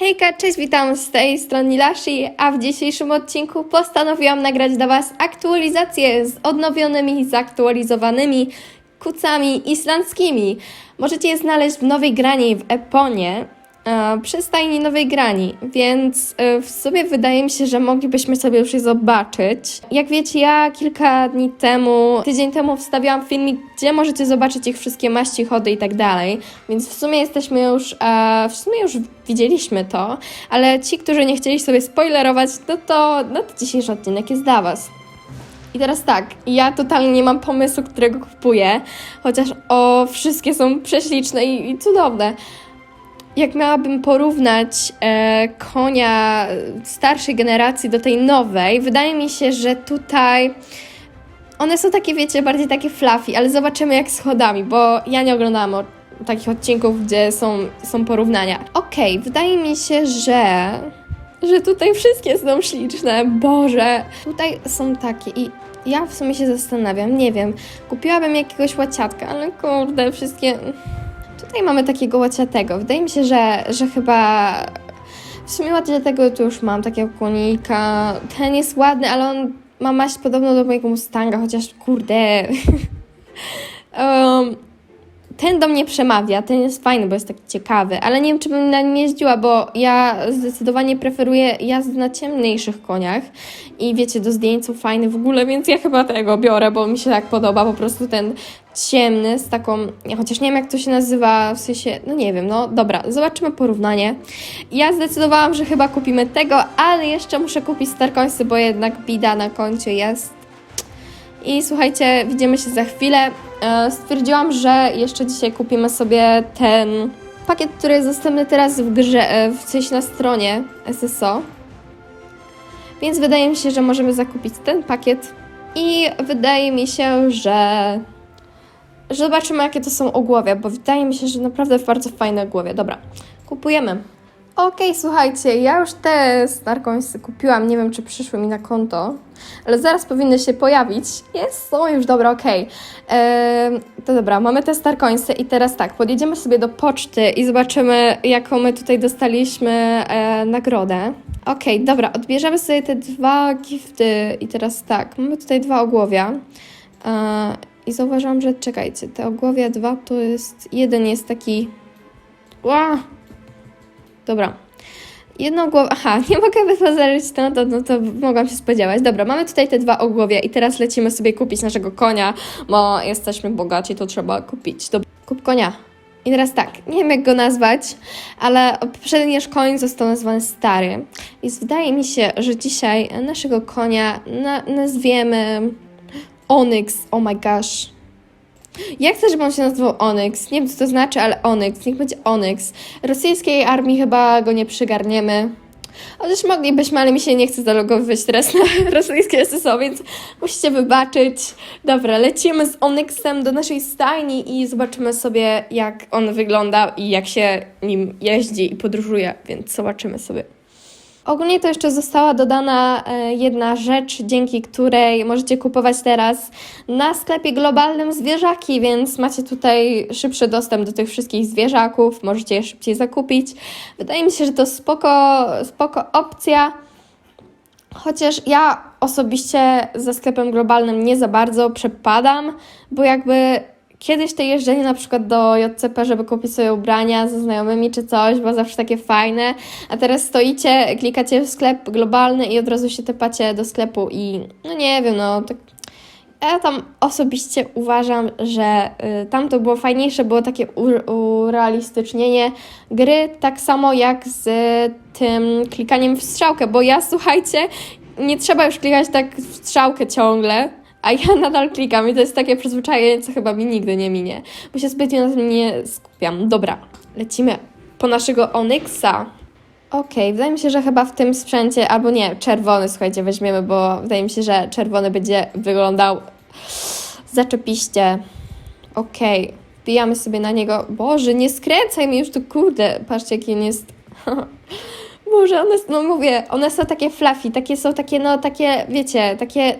Hejka, cześć, witam z tej strony Lashi, a w dzisiejszym odcinku postanowiłam nagrać dla Was aktualizację z odnowionymi, zaktualizowanymi kucami islandzkimi. Możecie je znaleźć w Nowej Grani w Eponie, przy stajni Nowej Grani, więc e, w sumie wydaje mi się, że moglibyśmy sobie już je zobaczyć. Jak wiecie, ja kilka dni temu, tydzień temu wstawiałam filmik, gdzie możecie zobaczyć ich wszystkie maści, chody i tak dalej, więc w sumie jesteśmy już, e, w sumie już widzieliśmy to, ale ci, którzy nie chcieli sobie spoilerować, no to, no to dzisiejszy odcinek jest dla Was. I teraz tak, ja totalnie nie mam pomysłu, którego kupuję, chociaż o, wszystkie są prześliczne i, i cudowne. Jak miałabym porównać e, konia starszej generacji do tej nowej, wydaje mi się, że tutaj one są takie, wiecie, bardziej takie fluffy, ale zobaczymy jak z chodami, bo ja nie oglądałam takich odcinków, gdzie są, są porównania. Okej, wydaje mi się, że że tutaj wszystkie są śliczne. Boże, tutaj są takie i ja w sumie się zastanawiam, nie wiem, kupiłabym jakiegoś łaciatka, ale kurde, wszystkie... Tutaj mamy takiego łaciatego. Wydaje mi się, że, że chyba... W sumie łaciatego tu już mam, takiego konika. Ten jest ładny, ale on ma maść podobną do mojego Mustanga, chociaż kurde... um, ten do mnie przemawia, ten jest fajny, bo jest taki ciekawy, ale nie wiem, czy bym na nim jeździła, bo ja zdecydowanie preferuję jazdę na ciemniejszych koniach i wiecie, do zdjęć są fajne w ogóle, więc ja chyba tego biorę, bo mi się tak podoba, po prostu ten ciemny z taką, chociaż nie wiem, jak to się nazywa, w sensie, no nie wiem, no dobra, zobaczymy porównanie. Ja zdecydowałam, że chyba kupimy tego, ale jeszcze muszę kupić Starcoinsy, bo jednak bida na koncie jest. I słuchajcie, widzimy się za chwilę. E, Stwierdziłam, że jeszcze dzisiaj kupimy sobie ten pakiet, który jest dostępny teraz w grze, e, w sensie na stronie SSO. Więc wydaje mi się, że możemy zakupić ten pakiet. I wydaje mi się, że, że zobaczymy, jakie to są ogłowie, bo wydaje mi się, że naprawdę bardzo fajne ogłowie. Dobra, kupujemy. Okej, słuchajcie, ja już te Starcoinsy kupiłam, nie wiem czy przyszły mi na konto, ale zaraz powinny się pojawić. Jest, są już, dobra, okej. Ehm, to dobra, mamy te Starcoinsy i teraz tak, podjedziemy sobie do poczty i zobaczymy, jaką my tutaj dostaliśmy e, nagrodę. Okej, dobra, odbierzemy sobie te dwa gifty i teraz tak, mamy tutaj dwa ogłowia. E, I zauważyłam, że czekajcie, te ogłowia dwa to jest, jeden jest taki... Ła! Dobra. Jedną głowę. Aha, nie mogę wyposażyć no to, no to mogłam się spodziewać. Dobra, mamy tutaj te dwa ogłowia i teraz lecimy sobie kupić naszego konia, bo jesteśmy bogaci, to trzeba kupić. Dobra, kup konia. I teraz tak, nie wiem jak go nazwać, ale poprzedni nasz koń został nazwany stary. Więc wydaje mi się, że dzisiaj naszego konia na, nazwiemy Onyx. Oh my gosh. Ja chcę, żeby on się nazywał Onyx. Nie wiem, co to znaczy, ale Onyx. Niech będzie Onyx. Rosyjskiej armii chyba go nie przygarniemy. Chociaż moglibyśmy, ale mi się nie chce zalogowywać teraz na rosyjskie SSO, więc musicie wybaczyć. Dobra, lecimy z Onyxem do naszej stajni i zobaczymy sobie, jak on wygląda i jak się nim jeździ i podróżuje, więc zobaczymy sobie. Ogólnie to jeszcze została dodana e, jedna rzecz, dzięki której możecie kupować teraz na sklepie globalnym zwierzaki, więc macie tutaj szybszy dostęp do tych wszystkich zwierzaków, możecie je szybciej zakupić. Wydaje mi się, że to spoko, spoko opcja. Chociaż ja osobiście ze sklepem globalnym nie za bardzo przepadam, bo jakby kiedyś to jeżdżenie na przykład do JCP, żeby kupić sobie ubrania ze znajomymi czy coś, było zawsze takie fajne, a teraz stoicie, klikacie w sklep globalny i od razu się tepacie do sklepu i no nie wiem, no tak ja tam osobiście uważam, że y, tam to było fajniejsze, było takie urealistycznienie gry, tak samo jak z tym klikaniem w strzałkę, bo ja słuchajcie, nie trzeba już klikać tak w strzałkę ciągle, a ja nadal klikam i to jest takie przyzwyczajenie, co chyba mi nigdy nie minie, bo się zbytnio na tym nie skupiam. Dobra, lecimy po naszego Onyxa. Okej, wydaje mi się, że chyba w tym sprzęcie, albo nie, czerwony, słuchajcie, weźmiemy, bo wydaje mi się, że czerwony będzie wyglądał zaczepiście. Okej, wbijamy sobie na niego. Boże, nie skręcaj mi już tu, kurde, patrzcie jaki on jest. Boże, one, no mówię, one są takie fluffy, takie są takie, no takie, wiecie, takie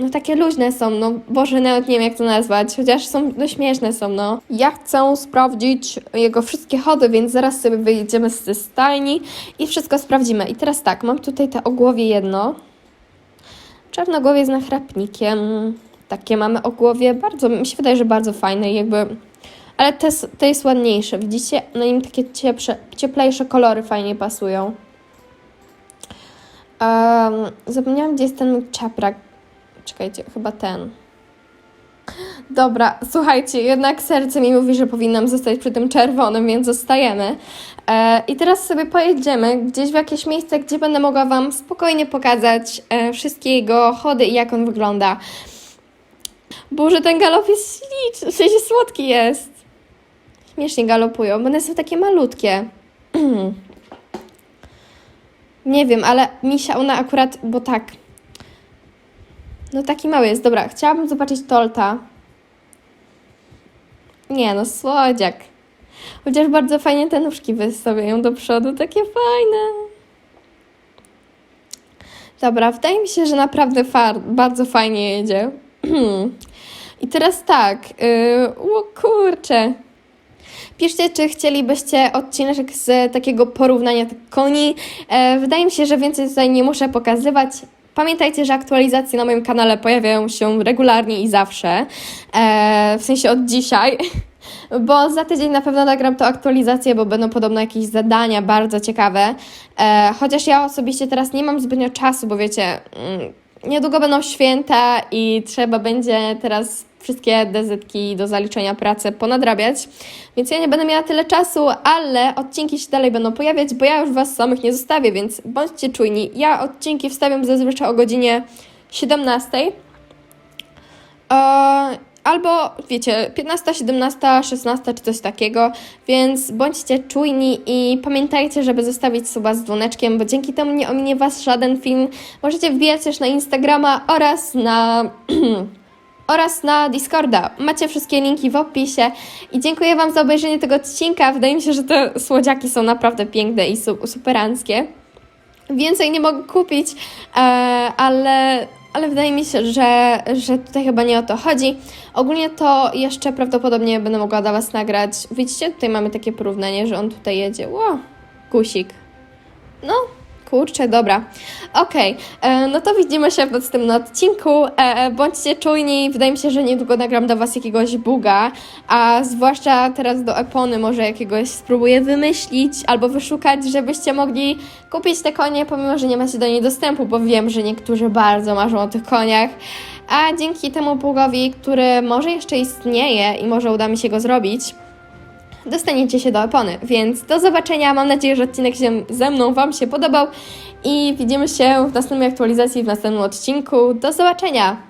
no takie luźne są, no Boże, nawet nie wiem jak to nazwać, chociaż są, no śmieszne są, no. Ja chcę sprawdzić jego wszystkie chody, więc zaraz sobie wyjdziemy ze stajni i wszystko sprawdzimy. I teraz tak, mam tutaj te ogłowie jedno. Czarnogłowie z nachrapnikiem. Takie mamy ogłowie, bardzo, mi się wydaje, że bardzo fajne, jakby... Ale te, te jest ładniejsze, widzicie? Na nim takie cieplejsze kolory fajnie pasują. Um, zapomniałam, gdzie jest ten czaprak. Czekajcie, chyba ten. Dobra, słuchajcie, jednak serce mi mówi, że powinnam zostać przy tym czerwonym, więc zostajemy. E, I teraz sobie pojedziemy gdzieś w jakieś miejsce, gdzie będę mogła Wam spokojnie pokazać e, wszystkie jego chody i jak on wygląda. Boże, ten galop jest śliczny, w sensie słodki jest. Śmiesznie galopują, bo one są takie malutkie. Nie wiem, ale misia ona akurat, bo tak. No taki mały jest. Dobra, chciałabym zobaczyć Tolta. Nie no, słodziak. Chociaż bardzo fajnie te nóżki wystawiają do przodu, takie fajne. Dobra, wydaje mi się, że naprawdę bardzo fajnie jedzie. I teraz tak, yy, o kurczę. Piszcie, czy chcielibyście odcinek z takiego porównania koni. E, wydaje mi się, że więcej tutaj nie muszę pokazywać. Pamiętajcie, że aktualizacje na moim kanale pojawiają się regularnie i zawsze. E, w sensie od dzisiaj. Bo za tydzień na pewno nagram to aktualizację, bo będą podobno jakieś zadania bardzo ciekawe. E, chociaż ja osobiście teraz nie mam zbytnio czasu, bo wiecie, mm, niedługo będą święta i trzeba będzie teraz wszystkie dezytki do zaliczenia pracy ponadrabiać, więc ja nie będę miała tyle czasu, ale odcinki się dalej będą pojawiać, bo ja już Was samych nie zostawię, więc bądźcie czujni. Ja odcinki wstawiam zazwyczaj o godzinie 17. E, albo wiecie, 15, 17, 16 czy coś takiego, więc bądźcie czujni i pamiętajcie, żeby zostawić suba z dzwoneczkiem, bo dzięki temu nie ominie Was żaden film. Możecie wbijać też na Instagrama oraz na oraz na Discorda. Macie wszystkie linki w opisie i dziękuję Wam za obejrzenie tego odcinka. Wydaje mi się, że te słodziaki są naprawdę piękne i su- superanckie. Więcej nie mogę kupić, e, ale, ale wydaje mi się, że, że tutaj chyba nie o to chodzi. Ogólnie to jeszcze prawdopodobnie będę mogła dla Was nagrać. Widzicie, tutaj mamy takie porównanie, że on tutaj jedzie. Ło, gusik. No, kurczę, dobra. Okej, e, no to widzimy się w następnym odcinku. E, E, bądźcie czujni, wydaje mi się, że niedługo nagram do Was jakiegoś buga, a zwłaszcza teraz do Epony może jakiegoś spróbuję wymyślić albo wyszukać, żebyście mogli kupić te konie, pomimo, że nie macie do niej dostępu, bo wiem, że niektórzy bardzo marzą o tych koniach. A dzięki temu bugowi, który może jeszcze istnieje i może uda mi się go zrobić, dostaniecie się do opony. Więc do zobaczenia. Mam nadzieję, że odcinek się ze mną Wam się podobał i widzimy się w następnej aktualizacji, w następnym odcinku. Do zobaczenia!